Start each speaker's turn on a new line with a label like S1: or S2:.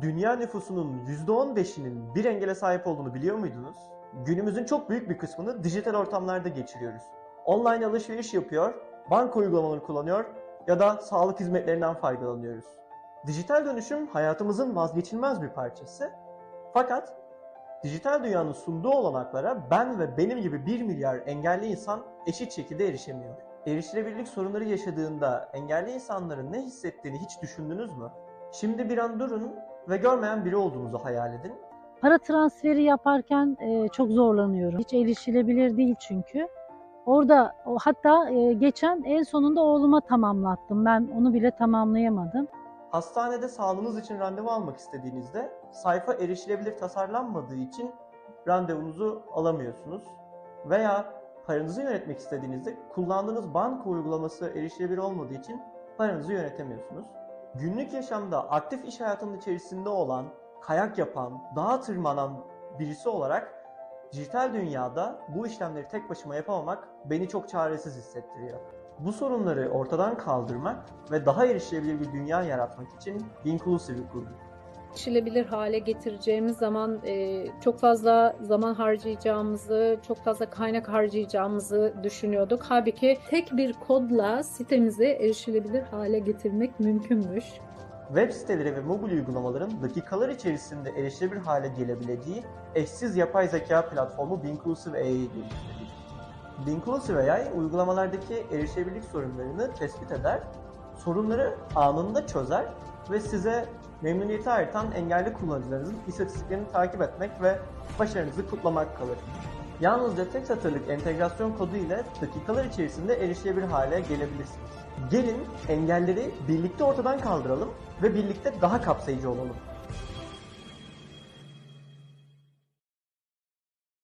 S1: Dünya nüfusunun %15'inin bir engele sahip olduğunu biliyor muydunuz? Günümüzün çok büyük bir kısmını dijital ortamlarda geçiriyoruz. Online alışveriş yapıyor, banka uygulamaları kullanıyor ya da sağlık hizmetlerinden faydalanıyoruz. Dijital dönüşüm hayatımızın vazgeçilmez bir parçası. Fakat dijital dünyanın sunduğu olanaklara ben ve benim gibi 1 milyar engelli insan eşit şekilde erişemiyor. Erişilebilirlik sorunları yaşadığında engelli insanların ne hissettiğini hiç düşündünüz mü? Şimdi bir an durun ve görmeyen biri olduğunuzu hayal edin.
S2: Para transferi yaparken e, çok zorlanıyorum. Hiç erişilebilir değil çünkü. Orada o, hatta e, geçen en sonunda oğluma tamamlattım. Ben onu bile tamamlayamadım.
S1: Hastanede sağlığınız için randevu almak istediğinizde sayfa erişilebilir tasarlanmadığı için randevunuzu alamıyorsunuz. Veya paranızı yönetmek istediğinizde kullandığınız banka uygulaması erişilebilir olmadığı için paranızı yönetemiyorsunuz. Günlük yaşamda aktif iş hayatının içerisinde olan, kayak yapan, dağa tırmanan birisi olarak dijital dünyada bu işlemleri tek başıma yapamamak beni çok çaresiz hissettiriyor. Bu sorunları ortadan kaldırmak ve daha erişilebilir bir dünya yaratmak için Inclusive'i kurduk.
S3: Erişilebilir hale getireceğimiz zaman e, çok fazla zaman harcayacağımızı, çok fazla kaynak harcayacağımızı düşünüyorduk. Halbuki tek bir kodla sitemizi erişilebilir hale getirmek mümkünmüş.
S1: Web siteleri ve mobil uygulamaların dakikalar içerisinde erişilebilir hale gelebileceği eşsiz yapay zeka platformu Binclusive AI'yi geliştirdik. Binclusive AI uygulamalardaki erişilebilirlik sorunlarını tespit eder, sorunları anında çözer ve size memnuniyeti artan engelli kullanıcılarınızın istatistiklerini takip etmek ve başarınızı kutlamak kalır. Yalnızca tek satırlık entegrasyon kodu ile dakikalar içerisinde erişilebilir hale gelebilirsiniz. Gelin engelleri birlikte ortadan kaldıralım ve birlikte daha kapsayıcı olalım.